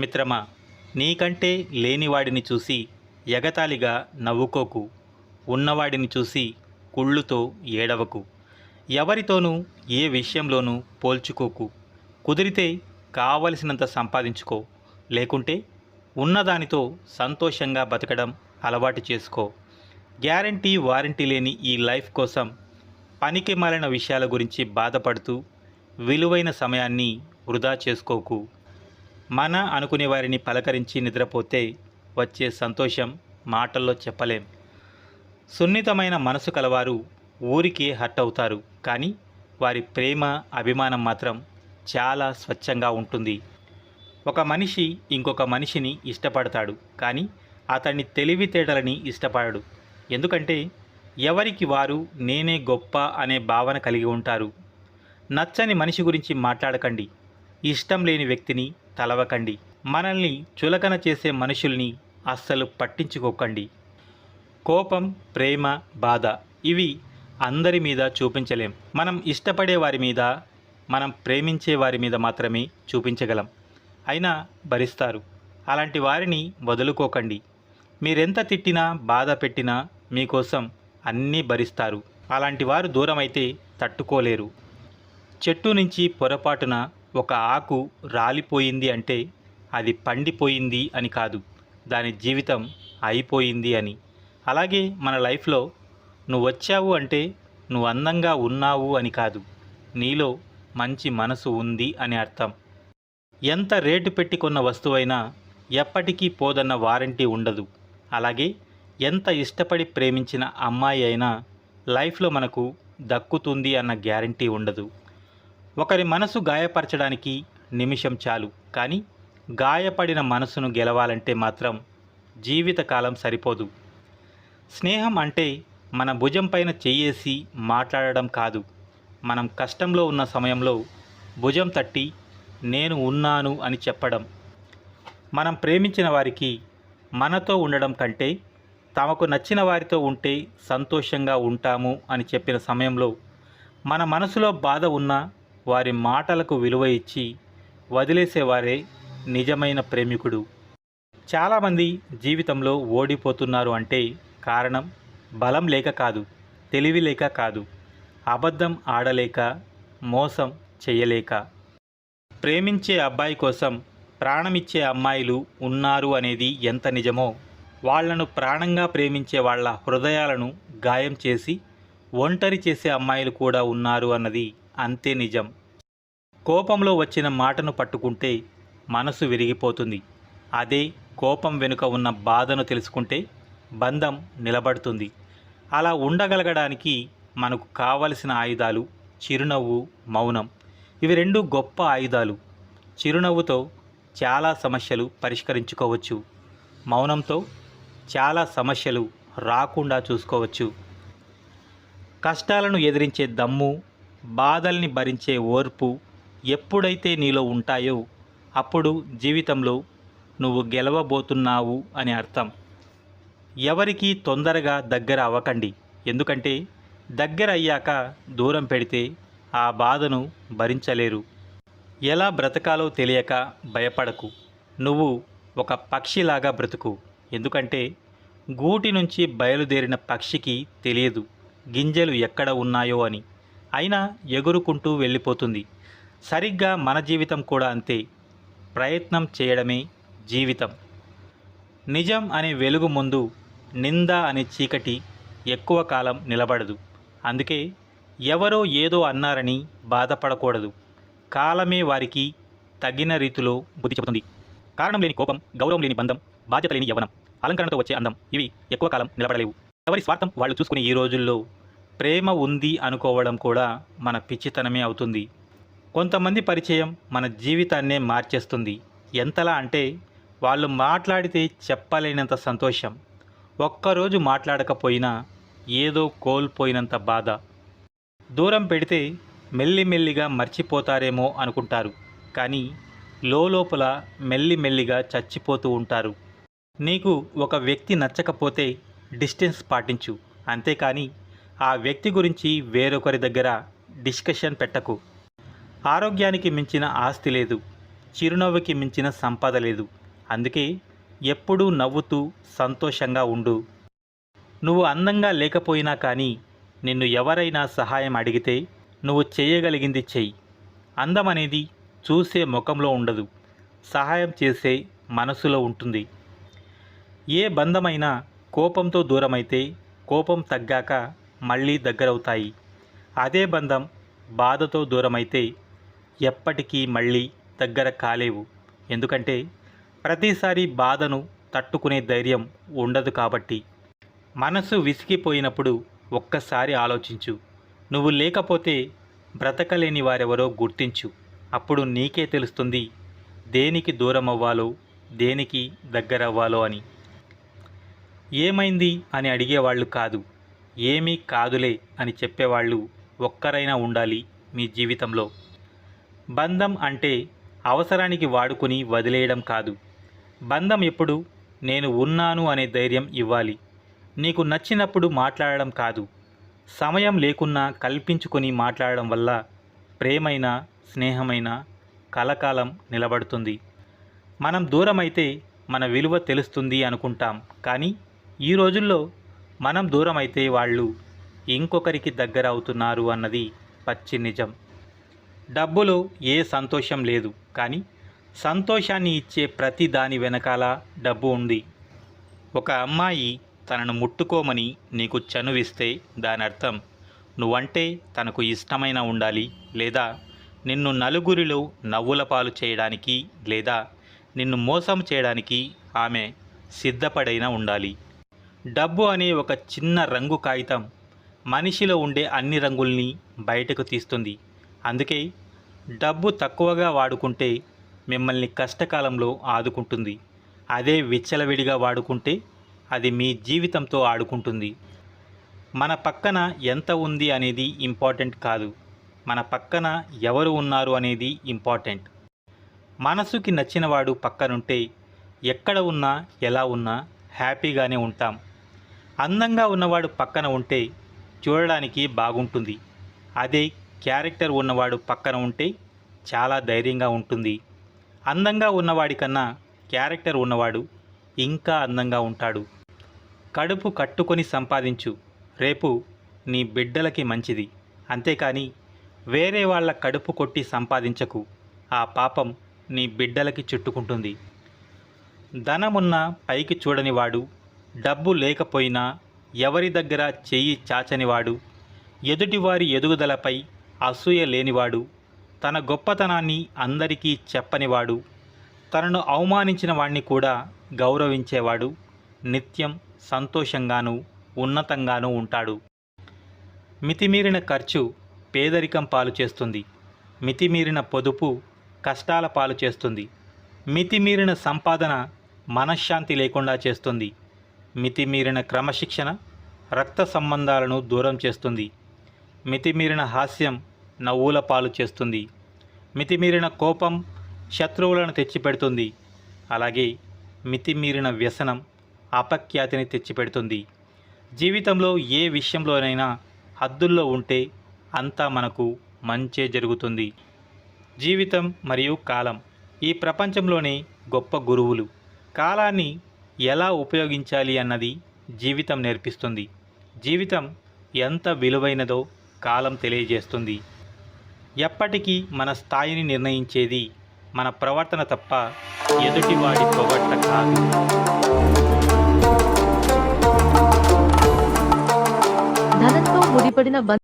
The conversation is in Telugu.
మిత్రమా నీకంటే లేనివాడిని చూసి ఎగతాళిగా నవ్వుకోకు. ఉన్నవాడిని చూసి కుళ్ళుతో ఏడవకు. ఎవరితోనూ ఏ విషయంలోనూ పోల్చుకోకు. కుదిరితే కావలసినంత సంపాదించుకో. లేకుంటే ఉన్నదానితో సంతోషంగా బతకడం అలవాటు చేసుకో. గ్యారంటీ వారంటీ లేని ఈ లైఫ్ కోసం పనికి మాలిన విషయాల గురించి బాధపడుతూ విలువైన సమయాన్ని వృధా చేసుకోకు. మన అనుకునే వారిని పలకరించి నిద్రపోతే వచ్చే సంతోషం మాటల్లో చెప్పలేం. సున్నితమైన మనసు కలవారు ఊరికే హర్ట్ అవుతారు. కానీ వారి ప్రేమ అభిమానం మాత్రం చాలా స్వచ్ఛంగా ఉంటుంది. ఒక మనిషి ఇంకొక మనిషిని ఇష్టపడతాడు. కానీ అతన్ని తెలివితేటలని ఇష్టపడడు. ఎందుకంటే ఎవరికి వారు నేనే గొప్ప అనే భావన కలిగి ఉంటారు. నచ్చని మనిషి గురించి మాట్లాడకండి. ఇష్టం లేని వ్యక్తిని తలవకండి. మనల్ని చులకన చేసే మనుషుల్ని అస్సలు పట్టించుకోకండి. కోపం ప్రేమ బాధ ఇవి అందరి మీద చూపించలేం. మనం ఇష్టపడే వారి మీద మనం ప్రేమించే వారి మీద మాత్రమే చూపించగలం. అయినా భరిస్తారు. అలాంటి వారిని వదులుకోకండి. మీరెంత తిట్టినా బాధ పెట్టినా మీకోసం అన్నీ భరిస్తారు. అలాంటి వారు దూరమైతే తట్టుకోలేరు. చెట్టు నుంచి పొరపాటున ఒక ఆకు రాలిపోయింది అంటే అది పండిపోయింది అని కాదు. దాని జీవితం అయిపోయింది అని. అలాగే మన లైఫ్లో నువ్వు వచ్చావు అంటే నువ్వు అందంగా ఉన్నావు అని కాదు. నీలో మంచి మనసు ఉంది అని అర్థం. ఎంత రేటు పెట్టి కొన్న వస్తువైనా ఎప్పటికీ పోదన్న వారంటీ ఉండదు. అలాగే ఎంత ఇష్టపడి ప్రేమించిన అమ్మాయి అయినా లైఫ్లో మనకు దక్కుతుంది అన్న గ్యారంటీ ఉండదు. ఒకరి మనసు గాయపరచడానికి నిమిషం చాలు. కానీ గాయపడిన మనసును గెలవాలంటే మాత్రం జీవితకాలం సరిపోదు. స్నేహం అంటే మన భుజం పైన చెయ్యేసి మాట్లాడడం కాదు. మనం కష్టంలో ఉన్న సమయంలో భుజం తట్టి నేను ఉన్నాను అని చెప్పడం. మనం ప్రేమించిన వారికి మనతో ఉండడం కంటే తమకు నచ్చిన వారితో ఉంటే సంతోషంగా ఉంటాము అని చెప్పిన సమయంలో మన మనసులో బాధ ఉన్న వారి మాటలకు విలువ ఇచ్చి వదిలేసేవారే నిజమైన ప్రేమికుడు. చాలామంది జీవితంలో ఓడిపోతున్నారు అంటే కారణం బలం లేక కాదు తెలివి లేక కాదు అబద్ధం ఆడలేక మోసం చేయలేక. ప్రేమించే అబ్బాయి కోసం ప్రాణమిచ్చే అమ్మాయిలు ఉన్నారు అనేది ఎంత నిజమో వాళ్ళను ప్రాణంగా ప్రేమించే వాళ్ళ హృదయాలను గాయం చేసి ఒంటరి చేసే అమ్మాయిలు కూడా ఉన్నారు అన్నది అంతే నిజం. కోపంలో వచ్చిన మాటను పట్టుకుంటే మనసు విరిగిపోతుంది. అదే కోపం వెనుక ఉన్న బాధను తెలుసుకుంటే బంధం నిలబడుతుంది. అలా ఉండగలగడానికి మనకు కావలసిన ఆయుధాలు చిరునవ్వు మౌనం. ఇవి రెండు గొప్ప ఆయుధాలు. చిరునవ్వుతో చాలా సమస్యలు పరిష్కరించుకోవచ్చు. మౌనంతో చాలా సమస్యలు రాకుండా చూసుకోవచ్చు. కష్టాలను ఎదిరించే దమ్ము బాధల్ని భరించే ఓర్పు ఎప్పుడైతే నీలో ఉంటాయో అప్పుడు జీవితంలో నువ్వు గెలవబోతున్నావు అని అర్థం. ఎవరికి తొందరగా దగ్గర అవ్వకండి. ఎందుకంటే దగ్గర అయ్యాక దూరం పెడితే ఆ బాధను భరించలేరు. ఎలా బ్రతకాలో తెలియక భయపడకు. నువ్వు ఒక పక్షిలాగా బ్రతుకు. ఎందుకంటే గూటి నుంచి బయలుదేరిన పక్షికి తెలియదు గింజలు ఎక్కడ ఉన్నాయో అని. అయినా ఎగురుకుంటూ వెళ్ళిపోతుంది. సరిగ్గా మన జీవితం కూడా అంతే. ప్రయత్నం చేయడమే జీవితం. నిజం అనే వెలుగు ముందు నింద అనే చీకటి ఎక్కువ కాలం నిలబడదు. అందుకే ఎవరో ఏదో అన్నారని బాధపడకూడదు. కాలమే వారికి తగిన రీతిలో బుద్ధి చెబుతుంది. కారణం లేని కోపం గౌరవం లేని బంధం బాధ్యత లేని యవనం అలంకరణతో వచ్చే అందం ఇవి ఎక్కువ కాలం నిలబడలేవు. ఎవరి స్వార్థం వాళ్ళు చూసుకునే ఈ రోజుల్లో ప్రేమ ఉంది అనుకోవడం కూడా మన పిచ్చితనమే అవుతుంది. కొంతమంది పరిచయం మన జీవితాన్నే మార్చేస్తుంది. ఎంతలా అంటే వాళ్ళు మాట్లాడితే చెప్పలేనంత సంతోషం. ఒక్కరోజు మాట్లాడకపోయినా ఏదో కోల్పోయినంత బాధ. దూరం పెడితే మెల్లిమెల్లిగా మర్చిపోతారేమో అనుకుంటారు. కానీ లోపల మెల్లిమెల్లిగా చచ్చిపోతూ ఉంటారు. నీకు ఒక వ్యక్తి నచ్చకపోతే డిస్టెన్స్ పాటించు. అంతేకాని ఆ వ్యక్తి గురించి వేరొకరి దగ్గర డిస్కషన్ పెట్టకు. ఆరోగ్యానికి మించిన ఆస్తి లేదు చిరునవ్వుకి మించిన సంపద లేదు. అందుకే ఎప్పుడూ నవ్వుతూ సంతోషంగా ఉండు. నువ్వు అందంగా లేకపోయినా కానీ నిన్ను ఎవరైనా సహాయం అడిగితే నువ్వు చేయగలిగింది చెయ్యి. అందం అనేది చూసే ముఖంలో ఉండదు సహాయం చేసే మనసులో ఉంటుంది. ఏ బంధమైనా కోపంతో దూరమైతే కోపం తగ్గాక మళ్ళీ దగ్గరవుతాయి. అదే బంధం బాధతో దూరమైతే ఎప్పటికీ మళ్ళీ దగ్గర కాలేవు. ఎందుకంటే ప్రతిసారి బాధను తట్టుకునే ధైర్యం ఉండదు కాబట్టి. మనసు విసిగిపోయినప్పుడు ఒక్కసారి ఆలోచించు. నువ్వు లేకపోతే బ్రతకలేని వారెవరో గుర్తించు. అప్పుడు నీకే తెలుస్తుంది దేనికి దూరం అవ్వాలో దేనికి దగ్గర అవ్వాలో అని. ఏమైంది అని అడిగేవాళ్ళు కాదు. ఏమీ కాదులే అని చెప్పేవాళ్ళు ఒక్కరైనా ఉండాలి మీ జీవితంలో. బంధం అంటే అవసరానికి వాడుకుని వదిలేయడం కాదు. బంధం ఎప్పుడు? నేను ఉన్నాను అనే ధైర్యం ఇవ్వాలి. నీకు నచ్చినప్పుడు మాట్లాడడం కాదు. సమయం లేకున్నా కల్పించుకొని మాట్లాడడం వల్ల ప్రేమైన స్నేహమైన కలకాలం నిలబడుతుంది. మనం దూరమైతే మన విలువ తెలుస్తుంది అనుకుంటాం. కానీ ఈ రోజుల్లో మనం దూరమైతే వాళ్ళు ఇంకొకరికి దగ్గర అవుతున్నారు అన్నది పచ్చి నిజం. డబ్బులో ఏ సంతోషం లేదు కానీ సంతోషాన్ని ఇచ్చే ప్రతి దాని వెనకాల డబ్బు ఉంది. ఒక అమ్మాయి తనను ముట్టుకోమని నీకు చనువిస్తే దాని అర్థం నువ్వంటే తనకు ఇష్టమైన ఉండాలి లేదా నిన్ను నలుగురిలో నవ్వుల పాలు చేయడానికి లేదా నిన్ను మోసం చేయడానికి ఆమె సిద్ధపడైనా ఉండాలి. డబ్బు అనే ఒక చిన్న రంగు కాగితం మనిషిలో ఉండే అన్ని రంగుల్ని బయటకు తీస్తుంది. అందుకే డబ్బు తక్కువగా వాడుకుంటే మిమ్మల్ని కష్టకాలంలో ఆదుకుంటుంది. అదే విచ్చలవిడిగా వాడుకుంటే అది మీ జీవితంతో ఆడుకుంటుంది. మన పక్కన ఎంత ఉంది అనేది ఇంపార్టెంట్ కాదు. మన పక్కన ఎవరు ఉన్నారు అనేది ఇంపార్టెంట్. మనసుకి నచ్చినవాడు పక్కనుంటే ఎక్కడ ఉన్నా ఎలా ఉన్నా హ్యాపీగానే ఉంటాం. అందంగా ఉన్నవాడు పక్కన ఉంటే చూడడానికి బాగుంటుంది. అదే క్యారెక్టర్ ఉన్నవాడు పక్కన ఉంటే చాలా ధైర్యంగా ఉంటుంది. అందంగా ఉన్నవాడి కన్నా క్యారెక్టర్ ఉన్నవాడు ఇంకా అందంగా ఉంటాడు. కడుపు కట్టుకొని సంపాదించు. రేపు నీ బిడ్డలకి మంచిది. అంతేకాని వేరే వాళ్ళ కడుపు కొట్టి సంపాదించకు. ఆ పాపం నీ బిడ్డలకి చుట్టుకుంటుంది. ధనమున్న పైకి చూడనివాడు డబ్బు లేకపోయినా ఎవరి దగ్గర చెయ్యి చాచనివాడు ఎదుటివారి ఎదుగుదలపై అసూయ లేనివాడు తన గొప్పతనాన్ని అందరికీ చెప్పనివాడు తనను అవమానించిన వాణ్ణి కూడా గౌరవించేవాడు నిత్యం సంతోషంగాను ఉన్నతంగానూ ఉంటాడు. మితిమీరిన ఖర్చు పేదరికం పాలు చేస్తుంది. మితిమీరిన పొదుపు కష్టాల పాలు చేస్తుంది. మితిమీరిన సంపాదన మనశ్శాంతి లేకుండా చేస్తుంది. మితిమీరిన క్రమశిక్షణ రక్త సంబంధాలను దూరం చేస్తుంది. మితిమీరిన హాస్యం నవ్వుల పాలు చేస్తుంది. మితిమీరిన కోపం శత్రువులను తెచ్చిపెడుతుంది. అలాగే మితిమీరిన వ్యసనం అపఖ్యాతిని తెచ్చిపెడుతుంది. జీవితంలో ఏ విషయంలోనైనా హద్దుల్లో ఉంటే అంతా మనకు మంచే జరుగుతుంది. జీవితం మరియు కాలం ఈ ప్రపంచంలోనే గొప్ప గురువులు. కాలాన్ని ఎలా ఉపయోగించాలి అన్నది జీవితం నేర్పిస్తుంది. జీవితం ఎంత విలువైనదో కాలం తెలియజేస్తుంది. ఎప్పటికీ మన స్థాయిని నిర్ణయించేది మన ప్రవర్తన తప్ప ఎదుటివాడి పొగట్ట కాదు. ధనంతో ముడిపడిన